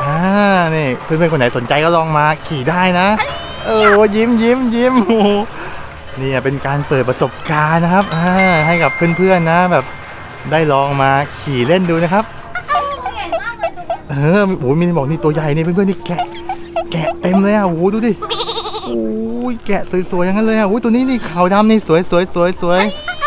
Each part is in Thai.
อ่านี่เพื่อนๆคนไหนสนใจก็ลองมาขี่ได้นะ เออยิ้มยิ้มยิ้มโอ้โหนี่เป็นการเปิดประสบการณ์นะครับอ่าให้กับเพื่อนๆนะ แบบได้ลองมาขี่เล่นดูนะครับใหญ่มากเลยตรงนี้เออโอ้ยมินบอกนี่ตัวใหญ่นี่เพื่อนๆนี่แกะแกะเต็มเลยอะโอ้โหดูดิโอ้ยแกะสวยๆอย่างนั้นเลยอะโอ้ยตัวนี้นี่ขาวดำนี่สวยสวยสวยสวย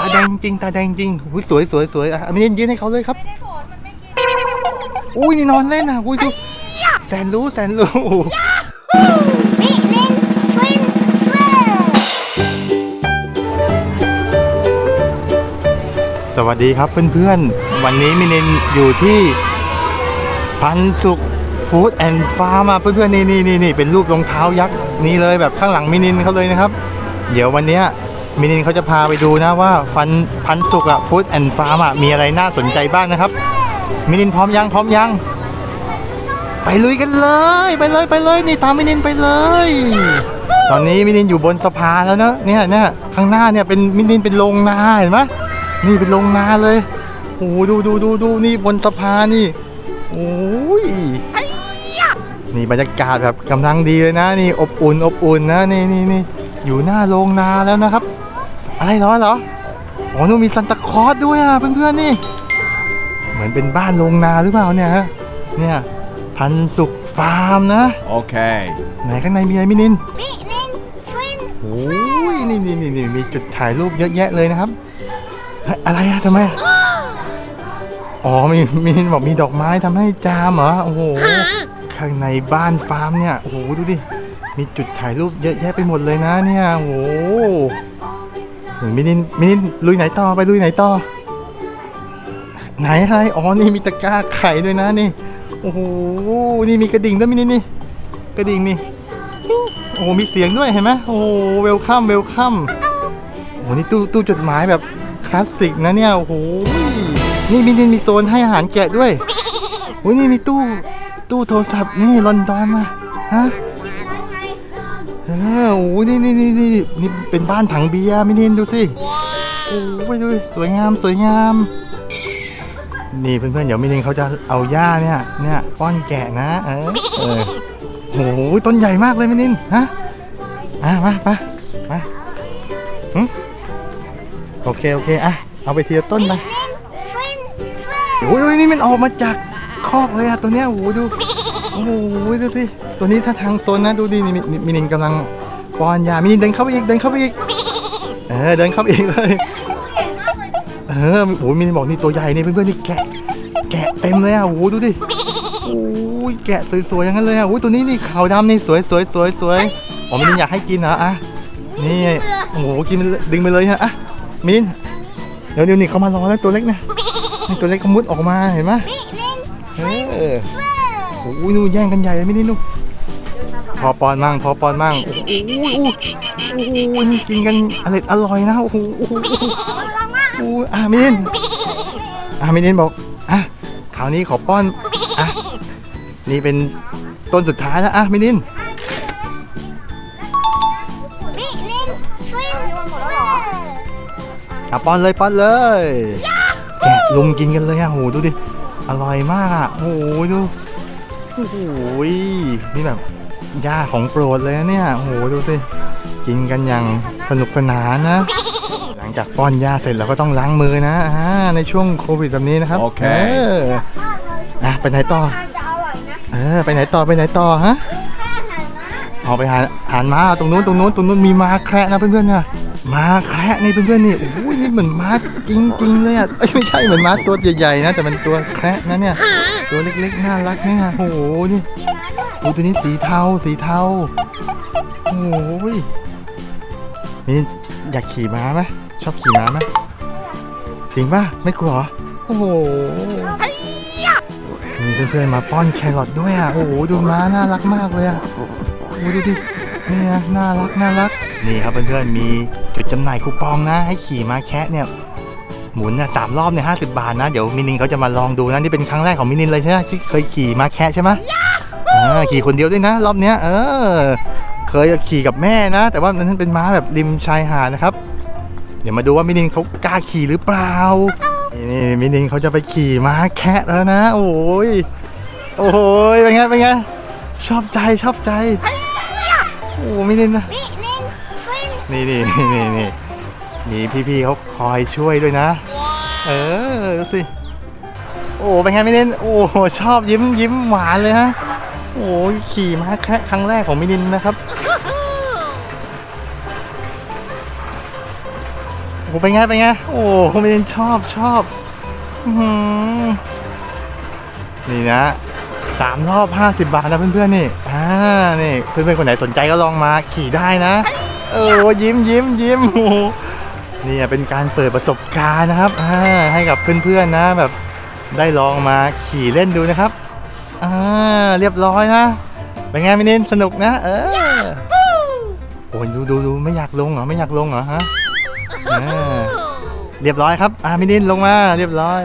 ตาแดงจริงตาแดงจริงโอ้ยสวยสวยสวยอะมินยืนให้เขาเลยครับไม่ได้ผลมันไม่กินอุ้ยนี่นอนเล่นอะอุ้ยดู แสนรู้แสนรู้นี่นินทวินเฟอร์สวัสดีครับเพื่อนๆ วันนี้มินินอยู่ที่พันสุขฟู้ดแอนด์ฟาร์มาเพื่อนๆนี่นี่นี่นี่เป็นรูปรองเท้ายักษ์นี่เลยแบบข้างหลังมินินเขาเลยนะครับ เดี๋ยววันเนี้ยมินินเขาจะพาไปดูนะว่าฟันพันสุขอะฟู้ดแอนด์ฟาร์มอะมีอะไรน่าสนใจบ้างนะครับมินินพร้อมยังพร้อมยัง ไปลุยกันเลย ไปเลยไปเลยนี่ตามมินินไปเลย ตอนนี้มินินอยู่บนสะพานแล้วเนอะเนี่ยเนี่ยข้างหน้าเนี่ยเป็นมินินเป็นโรงนาเห็นไหมนี่เป็นโรงนาเลยโอ้โหดูดูดูดูนี่บนสะพานนี่โอ้ยนี่บรรยากาศแบบกำลังดีเลยนะ นี่อบอุ่นอบอุ่นนะนี่นี่นี่อยู่หน้าโรงนาแล้วนะครับ อะไรเหรอเหรออ๋อนู่นมีซันตาคลอสด้วยอะเพื่อนๆนี่ เหมือนเป็นบ้านโรงนาหรือเปล่าเนี่ยฮะเนี่ย พันสุขฟาร์มนะ Okay. ไหนข้างในมีอะไรมินินนี่นินทวินโอ้ยนี่นี่นี่นี่มีจุดถ่ายรูปเยอะแยะเลยนะครับเฮ้ยอะไรอะทำไมอ๋อมีมีบอกมีดอกไม้ทำให้จามเหรอโอ้โหข้างในบ้านฟาร์มเนี่ยโอ้โหดูดิมีจุดถ่ายรูปเยอะแยะไปหมดเลยนะเนี่ยโอ้โหโอ้ยมินินมินินลุยไหนต่อไปลุยไหนต่อไหนอะไรอ๋อนี่มีตะกร้าไข่ด้วยนะนี่ โอ้โห นี่มีกระดิ่งด้วยมินินนี่กระดิ่งนี่ โอ้โห มีเสียงด้วยเห็นไหมโอ้โห เวลคัม เวลคัม โอ้โห นี่ตู้ตู้จดหมายแบบคลาสสิกนะเนี่ย โอ้โห นี่มินิมีโซนให้อาหารแกะด้วยโอ้ยนี่มีตู้ ตู้โทรศัพท์นี่ลอนดอนนะฮะเออโอ้โหนี่นี่นี่นี่นี่เป็นบ้านถังเบียร์มินินดูสิ โอ้โหไปดูสวยงามสวยงาม นี่เพื่อนๆ เดี๋ยวมินินเขาจะเอาหญ้าเนี่ย เนี่ยป้อนแกะนะ เออเออโอ้โหต้นใหญ่มากเลยมินินฮะอะมาไปมาหึโอเคโอเคอะเอาไปทีละต้นไปทวินเฟอร์โอ้ยโอ้ยนี่มันออกมาจากคอกเลยอะตัวเนี้ยโอ้โหดูโอ้โหดูสิตัวนี้ถ้าทางโซนนะดูดินี่มิมิมินินกำลังป้อนยามินินเดินเข้าไปอีกเดินเข้าไปอีกเออเดินเข้าไปอีกเลยตัวใหญ่มาก เลยตรงนี้เออโอ้ยมินบอกนี่ตัวใหญ่นี่เพื่อนๆนี่แกะ แกะเต็มเลยอะโอ้โหดูดิโอ้ยแกะสวยๆอย่างนั้นเลยอะโอ้ยตัวนี้นี่ขาวดำนี่สวยสวยสวยสวยอ๋อมินอยากให้กินเหรออะนี่โอ้โหกินดึงไปเลยฮะอะมินเดี๋ยวเดี๋ยวนี่เขามารอแล้วตัวเล็กนะนี่ตัวเล็กเขามุดออกมาเห็นไหมเออโอ้ยนู่นแย่งกันใหญ่เลยมินินนู่นพอปอนมั่งพอปอนมั่งโอ้โหโอ้โหโอ้โหนี่กินกันอร่อยอร่อยนะโอ้โห อ้โหโอ้โหโอ้โหอะมินอะมินินบอกอะคราวนี้ขอป้อนอะนี่เป็นต้นสุดท้ายแล้วอะมินินนี่นินทวินอะป้อนเลยป้อนเลยแกะลุมกินกันเลยอะโหดูดิอร่อยมากอะโอ้โหดูโอ้โหนี่แบบย่าของโปรดเลยนะเนี่ยโอ้โหดูสิกินกันอย่างสนุกสนานนะ จากป้อนย่าเสร็จเราก็ต้องล้างมือนะอ่าในช่วงโควิดแบบนี้นะครับโอเค ออะไปไหนต่อทานจะอร่อยนะเออไปไหนต่อไปไหนต่อฮะแค่ไหนนะเอาไปหาหานม้าตรงนู้นตรงนู้นตรงนู้นมีม้าแคระนะเพื่อนๆเนี่ยม้าแคระนี่เพื่อนๆนี่โอ้ยนี่เหมือนม้าจริงๆเลยอะเอ้ยไม่ใช่เหมือนม้าตัวใหญ่ๆนะแต่มันตัวแคระนะเนี่ยตัวเล็กๆน่ารักเนี่ยโอ้โหนี่โอ้ตัวนี้สีเทาสีเทาโอ้ยนี่อยากขี่ม้าไหม ชอบขี่ม้าไหมจริงป่ะ ไม่กลัวเหรอโอ้โหมีเพื่อนๆมาป้อนแครอทด้วยอะ โอ้โห ดูม้าน่ารักมากเลยอะโอ้ดูดินี่นะน่ารักน่ารัก นี่ครับเพื่อนๆ มีจุดจำหน่ายคูปองนะ ให้ขี่ม้าแคะเนี่ย หมุนเนี่ยสามรอบเนี่ยห้าสิบาทนะ เดี๋ยวมินินเขาจะมาลองดูนะ นี่เป็นครั้งแรกของมินินเลยใช่ไหมที่เคยขี่ม้าแคะใช่ไหมอ่าขี่คนเดียวด้วยนะ รอบเนี้ย เออ เคยขี่กับแม่นะ แต่ว่านั้นเป็นม้าแบบริมชายหาดนะครับ เดี๋ยวมาดูว่ามินินเขากล้าขี่หรือเปล่า นี่มินินเขาจะไปขี่ม้าแคะแล้วนะ โอ้ย โอ้โหเป็นไง เป็นไง ชอบใจ ชอบใจ โอ้ไม่เล่นนะนี่นี่ฟินนี่นี่นี่นี่นี่นี่พี่ๆเขาคอยช่วยด้วยนะ เออดูสิ โอ้เป็นไงไม่เล่นโอ้ชอบยิ้มยิ้มหวานเลยฮะ โอ้ขี่มาแค่ครั้งแรกของมินินนะครับ โอ้เป็นไงเป็นไงโอ้มินินชอบชอบอนี่นะสามรอบ50บาทนะเพื่อนๆนี่อ่านี่เพื่อนๆคนไหนสนใจก็ลองมาขี่ได้นะ เออยิ้มยิ้มยิ้มโอ้นี่เป็นการเปิดประสบการณ์นะครับอ่าให้กับเพื่อนๆนะแบบได้ลองมาขี่เล่นดูนะครับอ่าเรียบร้อยนะเป็นไงมินินสนุกนะ เออโอ้ยดูดูดูไม่อยากลงเหรอไม่อยากลงเหรอฮะ อ่าเรียบร้อยครับอ่ามินินลงมาเรียบร้อย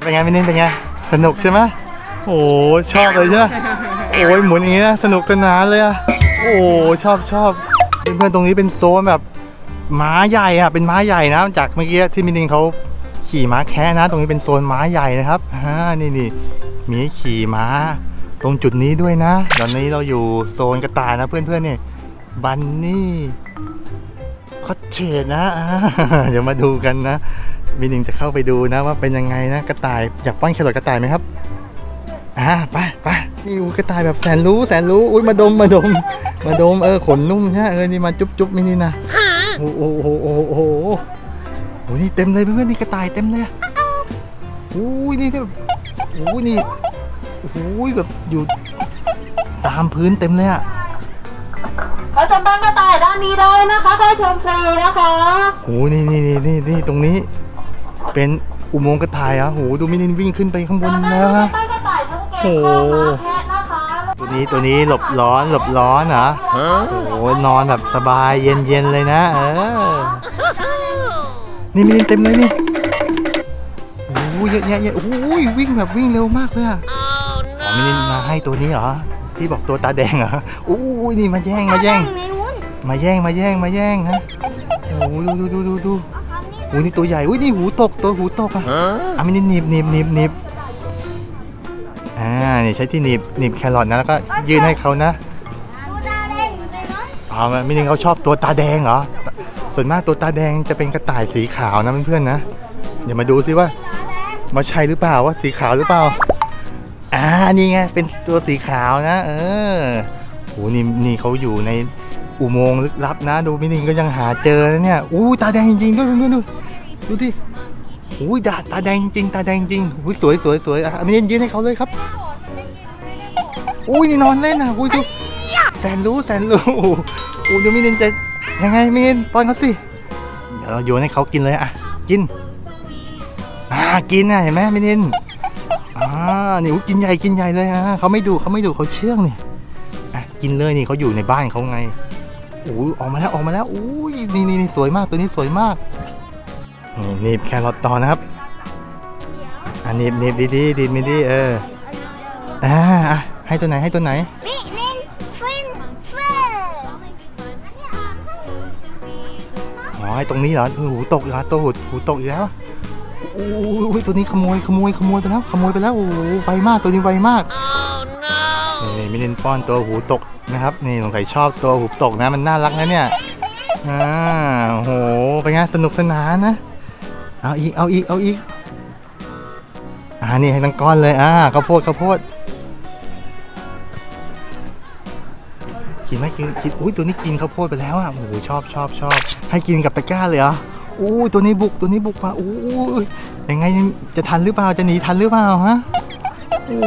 เป็นไงมินินเป็นไง สนุกใช่ไหมโอ้ชอบเลยใช่ไหมโอ้ยหมุนอย่างนี้นะสนุกสนานเลยอะโอ้ชอบชอบเพื่อนๆตรงนี้เป็นโซนแบบม้าใหญ่อะเป็นม้าใหญ่นะจากเมื่อกี้ที่มินินเขาขี่ม้าแคะนะ ตรงนี้เป็นโซนม้าใหญ่นะครับอ่านี่นี่มีขี่ม้า ตรงจุดนี้ด้วยนะ ตอนนี้เราอยู่โซนกระต่ายนะเพื่อนๆเนี่ยบันนี่ คอตเชดนะอ่าเดี๋ยวมาดูกันนะมินินจะเข้าไปดูนะว่าเป็นยังไงนะกระต่ายอยากป้อนแครอทกระต่ายไหมครับอ่าไปไปนี่อุ๊ยกระต่ายแบบแสนรู้แสนรู้อุ้ยมาดมมาดม มาดมเออขนนุ่มใช่ไหมเออนี่มาจุ๊บจุ๊บนี่นี่นะโอ้โหโอ้โหโอ้โหโอ้โหโอ้โหนี่เต็มเลยเพื่อนๆนี่กระต่ายเต็มเลยอะโอ้ยนี่แบบโอ้ยนี่โอ้โหแบบอยู่ตามพื้นเต็มเลยอะ เขาชมบ้านกระต่ายด้านนี้ได้นะคะเข้าชมฟรีนะคะโอ้โหนี่นี่นี่นี่นี่ตรงนี้ เป็นอุโมงค์กระต่ายอะโอ้โหดูมินินวิ่งขึ้นไปข้างบนแล้วฮะ บ้านกระต่ายทั้งเกโอ้งโห ข้าวหมาแพะนะคะตัวนี้ตัวนี้หลบร้อนหลบร้อนเหรอโอ้โหนอนแบบสบายเย็นเย็นๆเลยนะ เออ นี่มินินเต็มเลยนี่โอ้โหเยอะแยะเยอะโอ้โหวิ่งแบบวิ่งเร็วมากเลยอะอ๋อมินินมาให้ตัวนี้เหรอ ที่บอกตัวตาแดงเหรอโอ้ยนี่มาแย่งมาแย่ง ในวุ้นมาแย่งมาแย่งมาแย่งนะโอ้โหดูดูดูดูดูเอาคำนี้โอ้นี่ตัวใหญ่อุ้ยนี่หูตกตัวหูตกอะอะมินินหนีบหนีบหนีบหนีบอ่านี่ใช้ที่หนีบหนีบแครอทนะแล้วก็ยื่นให้เขานะตัวดาวแดงอยู่ในนั้นอ๋อมินินเขาชอบตัวตาแดงเหรอส่วนมากตัวตาแดงจะเป็นกระต่ายสีขาวนะเพื่อนๆนะเดี๋ยวมาดูซิว่ามาใช่หรือเปล่าว่าสีขาวหรือเปล่า อ่านี่ไงเป็นตัวสีขาวนะ เออโหนี่นี่เขาอยู่ในอุโมงค์ลึกลับนะ ดูมินินก็ยังหาเจอนะเนี่ยอู้ตาแดงจริงๆด้วยเพื่อนดูดูดิอู้ดาตาแดงจริงตาแดงจริงอู้สวยสวยสวยอะมินินยืนให้เขาเลยครับอุ้ยนี่นอนเล่นอะอุ้ยดูแสนรู้แสนรู้โอ้โหอู้ดูมินินจะยังไงมินินป้อนเขาสิเดี๋ยวเราโยนให้เขากินเลยอะกินอ่ากินน่ะเห็นไหมมินิน อ่านี่อุ๊ยกินใหญ่กินใหญ่เลยอะเขาไม่ดูเขาไม่ดูเขาเชื่องนี่อะกินเลยนี่เขาอยู่ในบ้านเขาไงโอ้ยออกมาแล้วออกมาแล้วอุ้ยนี่นี่นี่สวยมากตัวนี้สวยมากนี่หนีบแครอทต่อนะครับอะหนีบหนีบดีดีๆดีไม่ดีๆเอออ่าอะให้ตัวไหนให้ตัวไหนนี่นี่ฟินฟินอ๋อไอ้ตรงนี้เหรอหูตกเหรอตัวหูหูตกอีกแล้ว โอ้ยตัวนี้ขโมยขโมยขโมยไปแล้วขโมยไปแล้วโอ้โหไวมากตัวนี้ไวมากนี่มินินป้อนตัวหูตกนะครับนี่สงสัยชอบตัวหูตกนะมันน่ารักนะเนี่ยอ่าโอ้โหเป็นไงสนุกสนานนะเอาอีกเอาอีกเอาอีกอ่านี่ให้ทั้งก้อนเลยอ่าข้าวโพดข้าวโพดกินไหมกินกินอุ้ยตัวนี้กินข้าวโพดไปแล้วอะโอ้โหชอบชอบชอบให้กินกับตะกร้าเลยเหรอ อู้ยตัวนี้บุกตัวนี้บุกมาอู้ยยังไงจะทันหรือเปล่าจะหนีทันหรือเปล่าฮะโอ้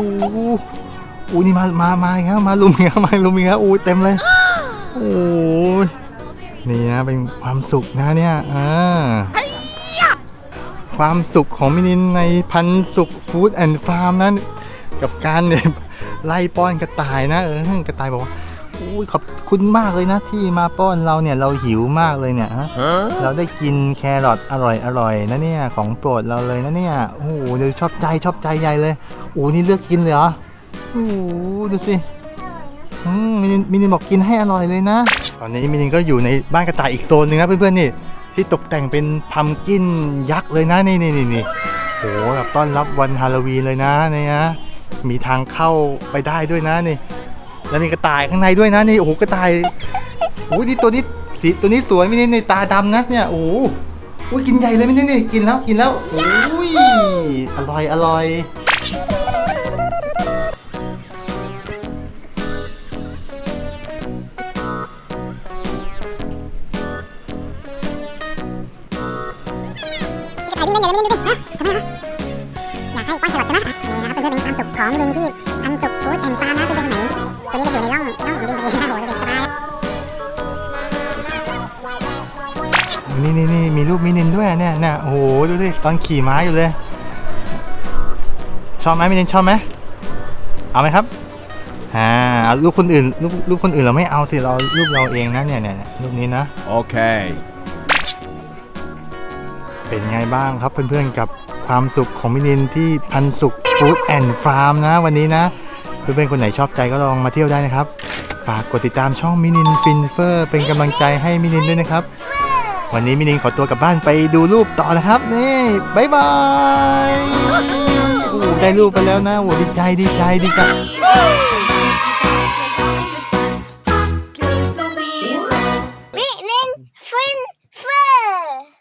อู้นี่มามามาอีกแล้วมาลุมอีกแล้วมาลุมอีกแล้วอู้ยเต็มเลยโอ้ยนี่นะเป็นความสุขนะเนี่ยอ่าความสุขของมินินในพันสุขฟู้ดแอนด์ฟาร์มนั้น กับการเนี่ยไล่ป้อนกระต่ายนะเออกระต่ายบอกว่า อุ้ยขอบคุณมากเลยนะที่มาป้อนเราเนี่ยเราหิวมากเลยเนี่ยฮะเราได้กินแครอทอร่อยอร่อยนะเนี่ยของโปรดเราเลยนะเนี่ยโอ้โหเดี๋ยวชอบใจชอบใจใหญ่เลยโอ้โหนี่เลือกกินเลยเหรอโอ้โหดูสิอืมมินินมินินบอกกินให้อร่อยเลยนะ ตอนนี้มินินก็อยู่ในบ้านกระต่ายอีกโซนหนึ่งนะเพื่อนๆนี่ที่ตกแต่งเป็นพัมกินยักษ์เลยนะนี่นี่นี่นี่โอ้โหแบบต้อนรับวันฮาโลวีนเลยนะเนี่ยนะมีทางเข้าไปได้ด้วยนะนี่ แล้วมีกระต่ายข้างในด้วยนะนี่โอ้โหกระต่ายโอ้ยนี่ตัวนี้สีตัวนี้สวยไม่ได้ในตาดำนะเนี่ยโอ้โหอุ้ยกินใหญ่เลยไม่ได้นี่กินแล้วกินแล้วโอ้ยอร่อยอร่อยเล่นอยาเล่นดูดิฮะทำไมฮะอยากให้ป้อนแครอทใช่ไหมนี่นะครับเพื่อนๆเป็นความสุขของลิงที่พันสุขฟู้ดแอนด์ฟาร์มนะตัวเป็นไหน ตัวนี้จะอยู่ในร่องร่องของลิงพอดีนะโอ้โหจะเป็นสบายแล้วนี่นี่นี่มีรูปมินินด้วยเนี่ยเนี่ยโอ้โหดูดิตอนขี่ม้าอยู่เลย ชอบไหมมินินชอบไหมเอาไหมครับอ่าเอารูปคนอื่นรูปรูปคนอื่นเราไม่เอาสิเรารูปเราเองนะเนี่ยเนี่ยเนี่ยรูปนี้นะ Okay. เป็นไงบ้างครับเพื่อนๆกับความสุขของมินินที่พันสุขฟู้ดแอนด์ฟาร์มนะวันนี้นะ เพื่อนๆคนไหนชอบใจก็ลองมาเที่ยวได้นะครับ ฝากกดติดตามช่องมินินฟินเฟอร์ เป็นกำลังใจให้มินินด้วยนะครับ วันนี้มินินขอตัวกลับบ้านไปดูรูปต่อนะครับ นี่บายบายโอ้ได้รูปไปแล้วนะโอ้ดีใจดีใจดีใจ